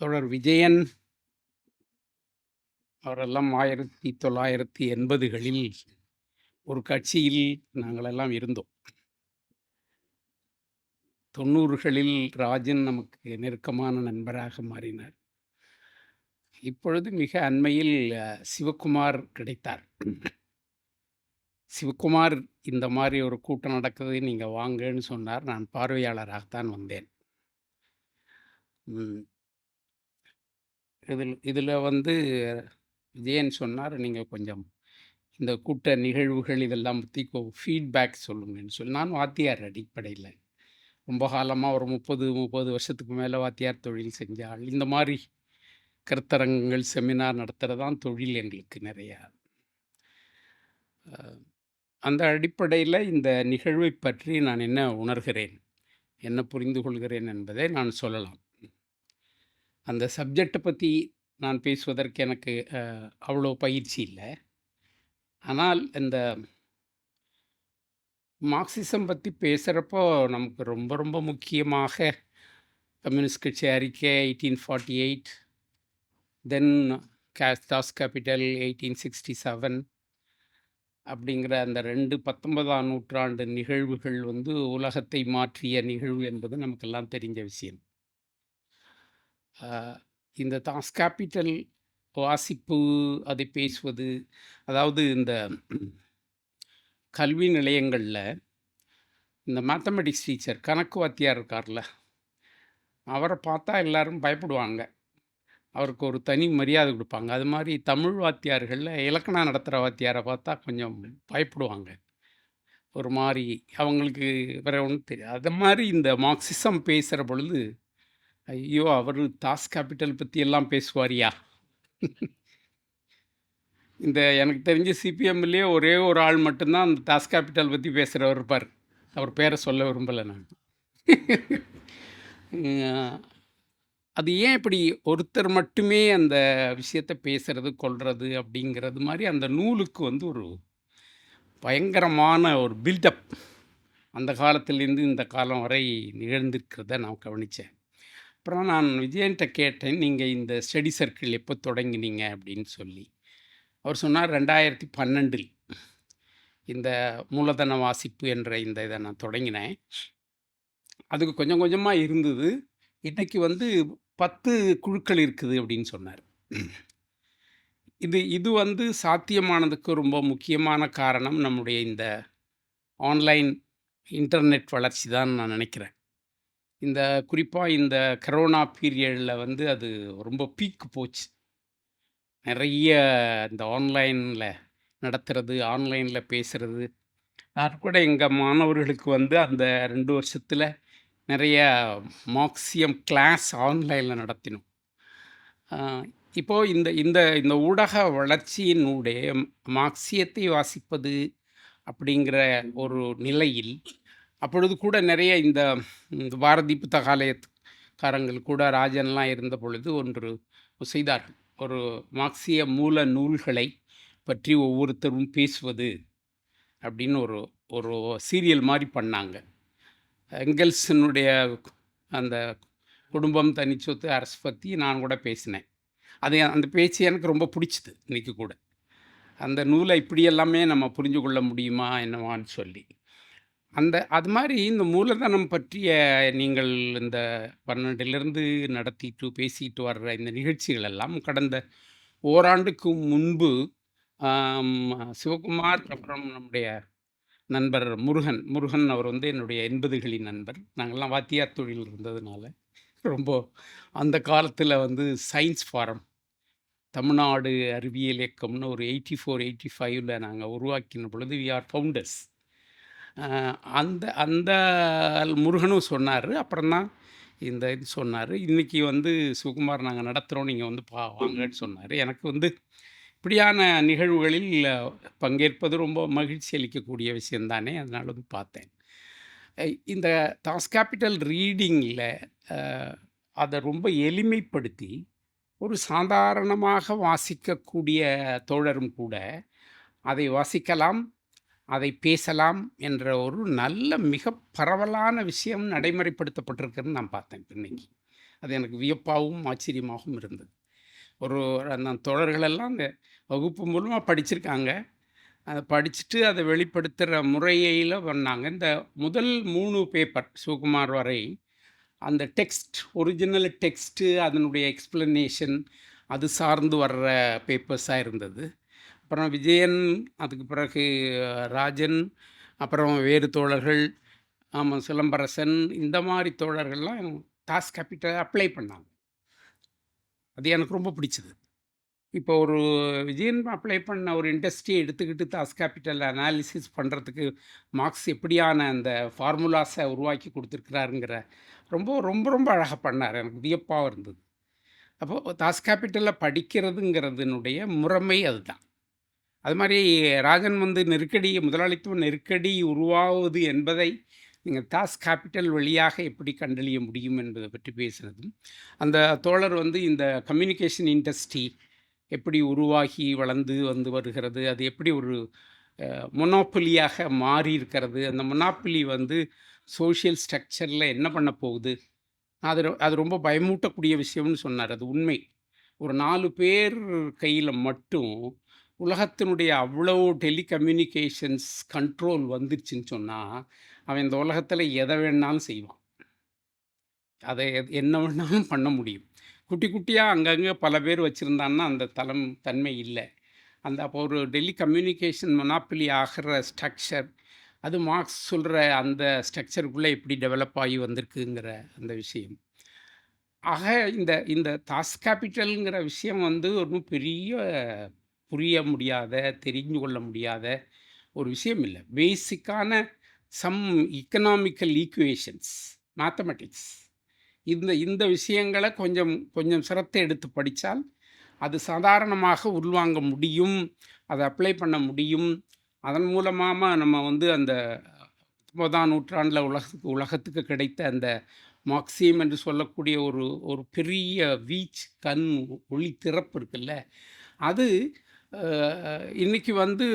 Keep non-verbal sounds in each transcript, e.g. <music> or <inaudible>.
தொடர் விஜயன் அவரெல்லாம் ஆயிரத்தி தொள்ளாயிரத்தி எண்பதுகளில் ஒரு கட்சியில் நாங்களெல்லாம் இருந்தோம். தொண்ணூறுகளில் ராஜன் நமக்கு நெருக்கமான நண்பராக மாறினார். இப்பொழுது மிக அண்மையில் சிவகுமார் கிடைத்தார். சிவகுமார் இந்த மாதிரி ஒரு கூட்டம் நடக்குது நீங்கள் வாங்கன்னு சொன்னார். நான் பார்வையாளராகத்தான் வந்தேன். இதில் இதில் வந்து விஜயன் சொன்னார் நீங்கள் கொஞ்சம் இந்த கூட்ட நிகழ்வுகள் இதெல்லாம் பற்றி ஃபீட்பேக் சொல்லுங்கன்னு சொல்லி. நான் வாத்தியார் அடிப்படையில். ரொம்ப காலமாக ஒரு முப்பது முப்பது வருஷத்துக்கு மேலே வாத்தியார் தொழில் செஞ்சால் இந்த மாதிரி கருத்தரங்கங்கள் செமினார் நடத்துகிறது தான் தொழில் எங்களுக்கு நிறையா. அந்த அடிப்படையில் இந்த நிகழ்வை பற்றி நான் என்ன உணர்கிறேன் என்ன புரிந்து கொள்கிறேன் என்பதை நான் சொல்லலாம். அந்த சப்ஜெக்டை பற்றி நான் பேசுவதற்கு எனக்கு அவ்வளோ பயிற்சி இல்லை. ஆனால் இந்த மார்க்சிசம் பற்றி பேசுகிறப்போ நமக்கு ரொம்ப ரொம்ப முக்கியமாக கம்யூனிஸ்ட் கட்சி அறிக்கை எயிட்டீன் ஃபார்ட்டி எயிட் தென் கேஸ்டாஸ் கேபிட்டல் எயிட்டீன் சிக்ஸ்டி செவன் அப்படிங்கிற அந்த ரெண்டு பத்தொன்பதாம் நூற்றாண்டு நிகழ்வுகள் வந்து உலகத்தை மாற்றிய நிகழ்வு என்பது நமக்கெல்லாம் தெரிஞ்ச விஷயம். இந்த தாஸ் கேபிட்டல் வாசிப்பு அதை பேசுவது அதாவது இந்த கல்வி நிலையங்களில் இந்த மேத்தமெட்டிக்ஸ் டீச்சர் கணக்கு வாத்தியார் இருக்கார்ல அவரை பார்த்தா எல்லாரும் பயப்படுவாங்க. அவருக்கு ஒரு தனி மரியாதை கொடுப்பாங்க. அது மாதிரி தமிழ் வாத்தியார்களில் இலக்கணம் நடத்துகிற வாத்தியாரை பார்த்தா கொஞ்சம் பயப்படுவாங்க. ஒரு மாதிரி அவங்களுக்கு வேற ஒன்றும் தெரியாது. அது மாதிரி இந்த மார்க்சிசம் பேசுகிற பொழுது ஐயோ அவர் தாஸ் கேபிட்டல் பற்றி எல்லாம் பேசுவாரியா? இந்த எனக்கு தெரிஞ்ச சிபிஎம்லேயே ஒரே ஒரு ஆள் மட்டும்தான் அந்த தாஸ் கேபிட்டல் பற்றி பேசுகிறவர் இருப்பார் அவர் பேரை சொல்ல விரும்பலை நான். அது ஏன் இப்படி ஒருத்தர் மட்டுமே அந்த விஷயத்தை பேசுறது கொள்வது அப்படிங்கிறது மாதிரி அந்த நூலுக்கு வந்து ஒரு பயங்கரமான ஒரு பில்டப் அந்த காலத்திலேருந்து இந்த காலம் வரை நிகழ்ந்திருக்கிறத நான் கவனித்தேன் அப்புறம் நான் விஜயன்ட்ட கேட்டேன் நீங்கள் இந்த ஸ்டடி சர்க்கிள் எப்போ தொடங்கினீங்க? அப்படின்னு சொல்லி. அவர் சொன்னார் ரெண்டாயிரத்தி பன்னெண்டில். இந்த மூலதன வாசிப்பு என்ற இந்த இதை நான் தொடங்கினேன். அதுக்கு கொஞ்சம் கொஞ்சமாக இருந்தது. இன்றைக்கி வந்து பத்து குழுக்கள் இருக்குது அப்படின்னு சொன்னார். இது இது வந்து சாத்தியமானதுக்கு ரொம்ப முக்கியமான காரணம் நம்முடைய இந்த ஆன்லைன் இன்டர்நெட் வளர்ச்சி தான் நான் நினைக்கிறேன். இந்த குறிப்பாக இந்த கரோனா பீரியடில் வந்து அது ரொம்ப பீக்கு போச்சு. நிறைய இந்த ஆன்லைனில் நடத்துறது ஆன்லைனில் பேசுகிறது நான் கூட எங்கள் மாணவர்களுக்கு வந்து அந்த ரெண்டு வருஷத்தில் நிறைய மார்க்சியம் கிளாஸ் ஆன்லைனில் நடத்தினோம். இப்போது இந்த இந்த இந்த ஊடக வளர்ச்சியினுடைய மார்க்சியத்தை வாசிப்பது அப்படிங்கிற ஒரு நிலையில் அப்பொழுது கூட நிறைய இந்த இந்த பாரதி புத்தகாலயக்காரங்கள் கூட ராஜன்லாம் இருந்த பொழுது ஒன்று செய்தார்கள். ஒரு மார்க்சிய மூல நூல்களை பற்றி ஒவ்வொருத்தரும் பேசுவது அப்படின்னு ஒரு ஒரு சீரியல் மாதிரி பண்ணாங்க. எங்கெல்ஸனுடைய அந்த குடும்பம் தனிச்சொத்து அரசு பற்றி நான் கூட பேசினேன். அது அந்த பேச்சு எனக்கு ரொம்ப பிடிச்சிது இன்றைக்கி கூட. அந்த நூலை இப்படி எல்லாமே நம்ம புரிஞ்சு கொள்ள முடியுமா என்னவான்னு சொல்லி. அந்த அது மாதிரி இந்த மூலதனம் பற்றிய நீங்கள் இந்த பன்னெண்டிலிருந்து நடத்திட்டு பேசிட்டு வர்ற இந்த நிகழ்ச்சிகள் எல்லாம் கடந்த ஓராண்டுக்கு முன்பு ஆம், சிவகுமார் அப்புறம் நம்முடைய நண்பர் முருகன் முருகன் அவர் வந்து என்னுடைய எண்பதுகளின் நண்பர். நாங்கள்லாம் வாத்தியார் தொழில் இருந்ததுனால ரொம்ப அந்த காலத்தில் வந்து சயின்ஸ் ஃபாரம் தமிழ்நாடு அறிவியல் இயக்கம்னு ஒரு எயிட்டி ஃபோர் எயிட்டி ஃபைவ்ல நாங்கள் உருவாக்கின பொழுது வி ஆர் ஃபவுண்டர்ஸ் அந்த அந்த முருகனும் சொன்னார். அப்புறம்தான் இந்த இது சொன்னார். இன்றைக்கி வந்து சுகுமார் நாங்கள் நடத்துகிறோம் நீங்கள் வந்து பா வாங்கன்னு சொன்னார். எனக்கு வந்து இப்படியான நிகழ்வுகளில் பங்கேற்பது ரொம்ப மகிழ்ச்சி அளிக்கக்கூடிய விஷயந்தானே அதனால வந்து பார்த்தேன். இந்த தாஸ் கேபிட்டல் ரீடிங்கில் அதை ரொம்ப எளிமைப்படுத்தி ஒரு சாதாரணமாக வாசிக்கக்கூடிய தோழரும் கூட அதை வாசிக்கலாம் அதை பேசலாம் என்ற ஒரு நல்ல மிக பரவலான விஷயம் நடைமுறைப்படுத்தப்பட்டிருக்குன்னு நான் பார்த்தேன் இப்ப இன்னைக்கு அது எனக்கு வியப்பாகவும் ஆச்சரியமாகவும் இருந்தது. ஒரு அந்த தோழர்களெல்லாம் அந்த வகுப்பு மூலமாக படிச்சிருக்காங்க. அதை படிச்சுட்டு அதை வெளிப்படுத்துகிற முறையில் பண்ணாங்க இந்த முதல் மூணு பேப்பர் சிவகுமார் வரை அந்த டெக்ஸ்ட் ஒரிஜினல் டெக்ஸ்ட்டு அதனுடைய எக்ஸ்ப்ளனேஷன் அது சார்ந்து வர்ற பேப்பர்ஸாக இருந்தது. அப்புறம் விஜயன் அதுக்கு பிறகு ராஜன் அப்புறம் வேறு தோழர்கள் ஆமாம் சிலம்பரசன் இந்த மாதிரி தோழர்கள்லாம் டாஸ் கேபிட்டல் அப்ளை பண்ணாங்க. அது எனக்கு ரொம்ப பிடிச்சது. இப்போ ஒரு விஜயன் அப்ளை பண்ண ஒரு இண்டஸ்ட்ரியை எடுத்துக்கிட்டு தாஸ் கேபிட்டல் அனாலிசிஸ் பண்ணுறதுக்கு மார்க்ஸ் எப்படியான அந்த ஃபார்முலாஸை உருவாக்கி கொடுத்துருக்குறாருங்கிற ரொம்ப ரொம்ப ரொம்ப அழகாக பண்ணார். எனக்கு வியப்பாக இருந்தது. அப்போது தாஸ் கேபிட்டலில் படிக்கிறதுங்கிறதுனுடைய முறைமை அதுதான். அது மாதிரி ராஜன் வந்து நெருக்கடி முதலாளித்துவ நெருக்கடி உருவாவது என்பதை நீங்கள் தாஸ் கேபிட்டல் வழியாக எப்படி கண்டறிய முடியும் என்பதை பற்றி பேசுனதும் அந்த தோழர் வந்து இந்த கம்யூனிகேஷன் இண்டஸ்ட்ரி எப்படி உருவாகி வளர்ந்து வந்து வருகிறது அது எப்படி ஒரு மொனோப்பிலியாக மாறி இருக்கிறது அந்த மொனாப்பிலி வந்து சோஷியல் ஸ்ட்ரக்சரில் என்ன பண்ண போகுது அது அது ரொம்ப பயமூட்டக்கூடிய விஷயம்னு சொன்னார் அது உண்மை. ஒரு நாலு பேர் கையில் மட்டும் உலகத்தினுடைய அவ்வளோ டெலிகம்யூனிகேஷன்ஸ் கண்ட்ரோல் வந்துருச்சுன்னு சொன்னால் அவன் இந்த உலகத்தில் எதை வேணாலும் செய்வான். அதை என்ன வேணாலும் பண்ண முடியும். குட்டி குட்டியாக அங்கங்கே பல பேர் வச்சுருந்தான்னா அந்த தலம் தன்மை இல்லை. அந்த அப்போ ஒரு டெல்லி கம்யூனிகேஷன் மொனாப்பிலி ஆகிற ஸ்ட்ரக்சர் அது மார்க்ஸ் சொல்கிற அந்த ஸ்ட்ரக்சருக்குள்ளே எப்படி டெவலப் ஆகி வந்திருக்குங்கிற அந்த விஷயம். ஆக இந்த இந்த தாஸ் கேபிட்டலுங்கிற விஷயம் வந்து ஒன்றும் பெரிய புரிய முடியாத தெரிஞ்சு கொள்ள முடியாத ஒரு விஷயம் இல்லை. பேசிக்கான சம் இக்கனாமிக்கல் ஈக்குவேஷன்ஸ் மேத்தமெட்டிக்ஸ் இந்த இந்த விஷயங்களை கொஞ்சம் கொஞ்சம் சிரத்தை எடுத்து படித்தால் அது சாதாரணமாக உள்வாங்க முடியும் அதை அப்ளை பண்ண முடியும். அதன் மூலமாக நம்ம வந்து அந்த பத்தொன்பதாம் நூற்றாண்டில் உலகத்துக்கு உலகத்துக்கு கிடைத்த அந்த மாக்சியம் என்று சொல்லக்கூடிய ஒரு ஒரு பெரிய வீச் கண் ஒளி திறப்பு இருக்குல்ல அது இன்றைக்கி வந்து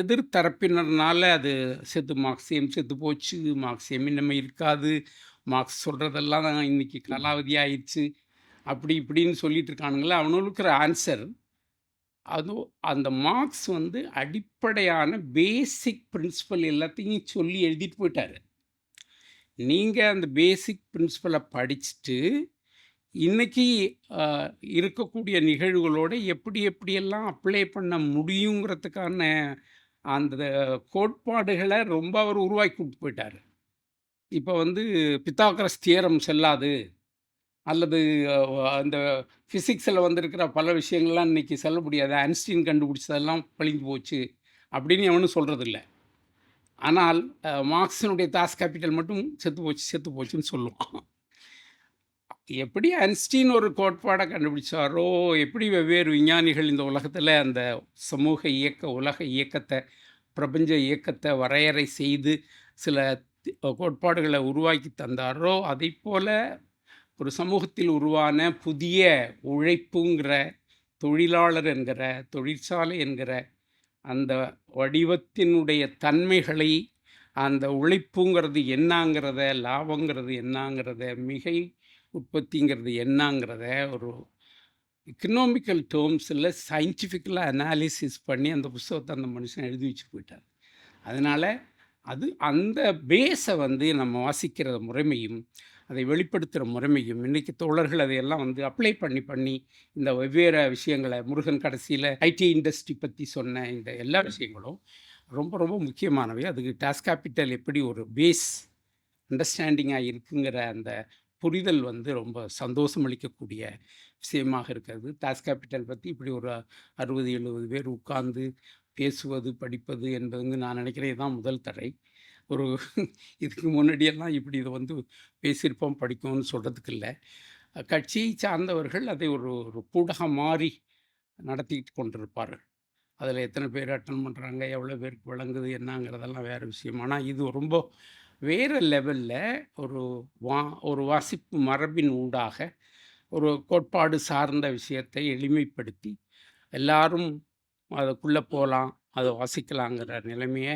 எதிர்த்தரப்பினர்னால அது செத்து மார்க்சியம் செத்து போச்சு? மார்க்சியம் இன்னமே இருக்காது? மார்க்ஸ் சொல்கிறதெல்லாம் இன்றைக்கி காலாவதி ஆயிடுச்சு. அப்படி இப்படின்னு சொல்லிட்டு இருக்கானுங்களே அவனுக்கு ஆன்சர் அது அந்த மார்க்ஸ் வந்து அடிப்படையான பேசிக் பிரின்சிபல் எல்லாத்தையும் சொல்லி எழுதிட்டு போயிட்டாரு. நீங்கள் அந்த பேசிக் பிரின்சிபலை படிச்சுட்டு இன்னைக்கு இருக்கக்கூடிய நிகழ்வுகளோடு எப்படி எப்படியெல்லாம் அப்ளை பண்ண முடியுங்கிறதுக்கான அந்த கோட்பாடுகளை ரொம்ப அவர் உருவாக்கி கொடுத்து போயிட்டார். இப்போ வந்து பித்தாகரஸ் தியரம் செல்லாது அல்லது அந்த ஃபிசிக்ஸில் வந்திருக்கிற பல விஷயங்கள்லாம் இன்றைக்கி சொல்ல முடியாது. ஐன்ஸ்டீன் கண்டுபிடிச்சதெல்லாம் பழிஞ்சு போச்சு அப்படின்னு எவனும் இல்லை ஆனால் மார்க்ஸினுடைய தாஸ் கேபிட்டல் மட்டும் செத்து போச்சு செத்து போச்சுன்னு சொல்லுவான். எப்படி ஐன்ஸ்டீன் ஒரு கோட்பாடை கண்டுபிடிச்சாரோ எப்படி வெவ்வேறு விஞ்ஞானிகள் இந்த உலகத்தில் அந்த சமூக இயக்க உலக இயக்கத்தை பிரபஞ்ச இயக்கத்தை வரையறை செய்து சில கோட்பாடுகளை உருவாக்கி தந்தாரோ அதை போல் ஒரு சமூகத்தில் உருவான புதிய உழைப்புங்கிற தொழிலாளர் என்கிற தொழிற்சாலை என்கிற அந்த வடிவத்தினுடைய தன்மைகளை அந்த உழைப்புங்கிறது என்னங்கிறத லாபங்கிறது என்னங்கிறத மிகை உற்பத்திங்கிறது என்னங்கிறத ஒரு எக்கனாமிக்கல் டேர்ம்ஸில் சயின்டிஃபிக்கலாக அனாலிசிஸ் பண்ணி அந்த புஸ்தகத்தை அந்த மனுஷன் எழுதி வச்சு போயிட்டார். அதனால் அது அந்த பேஸை வந்து நம்ம வாசிக்கிற முறைமையும் அதை வெளிப்படுத்துகிற முறைமையும் இன்றைக்கி தோழர்கள் அதையெல்லாம் வந்து அப்ளை பண்ணி பண்ணி இந்த வெவ்வேறு விஷயங்களை முருகன் கடைசியில் ஐடி இண்டஸ்ட்ரி பற்றி சொன்ன இந்த எல்லா விஷயங்களும் ரொம்ப ரொம்ப முக்கியமானவை. அதுக்கு டாஸ் கேபிட்டல் எப்படி ஒரு பேஸ் அண்டர்ஸ்டாண்டிங்காக இருக்குங்கிற அந்த புரிதல் வந்து ரொம்ப சந்தோஷம் அளிக்கக்கூடிய விஷயமாக இருக்கிறது. டாஸ் கேபிட்டல் பற்றி இப்படி ஒரு அறுபது எழுபது பேர் உட்கார்ந்து பேசுவது படிப்பது என்பது நான் நினைக்கிறேன் இதுதான் முதல் தடை. ஒரு <laughs> இதுக்கு முன்னாடியெல்லாம் இப்படி இதை வந்து பேசியிருப்போம் படிக்கும்னு சொல்கிறதுக்கு இல்லை. கட்சியை சார்ந்தவர்கள் அதை ஒரு ஒரு கூடக மாறி நடத்திக்கிட்டு கொண்டிருப்பார்கள். அதில் எத்தனை பேர் அட்டன் பண்ணுறாங்க எவ்வளோ பேருக்கு விளங்குது என்னங்கிறதெல்லாம் வேறு விஷயம். ஆனால் இது ரொம்ப வேறு லெவலில் ஒரு வா ஒரு வாசிப்பு மரபின் ஊடாக ஒரு கோட்பாடு சார்ந்த விஷயத்தை எளிமைப்படுத்தி எல்லாரும் அதுக்குள்ளே போகலாம் அதை வாசிக்கலாங்கிற நிலைமையை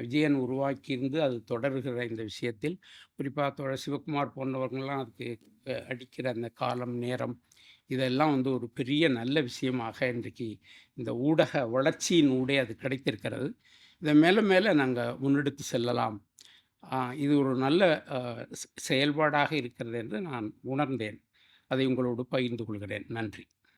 விஜயன் உருவாக்கியிருந்து அது தொடர்கிற இந்த விஷயத்தில் குறிப்பாக தொட சிவகுமார் போன்றவர்கள்லாம் அதுக்கு அடிக்கிற அந்த காலம் நேரம் இதெல்லாம் வந்து ஒரு பெரிய நல்ல விஷயமாக இன்றைக்கு இந்த ஊடக வளர்ச்சியின் ஊடே அது கிடைத்திருக்கிறது. இதை மேலே மேலே நாங்கள் முன்னெடுத்து செல்லலாம். இது ஒரு நல்ல செயல்பாடாக இருக்கிறது என்று நான் உணர்ந்தேன். அதை உங்களோடு பகிர்ந்து கொள்கிறேன். நன்றி.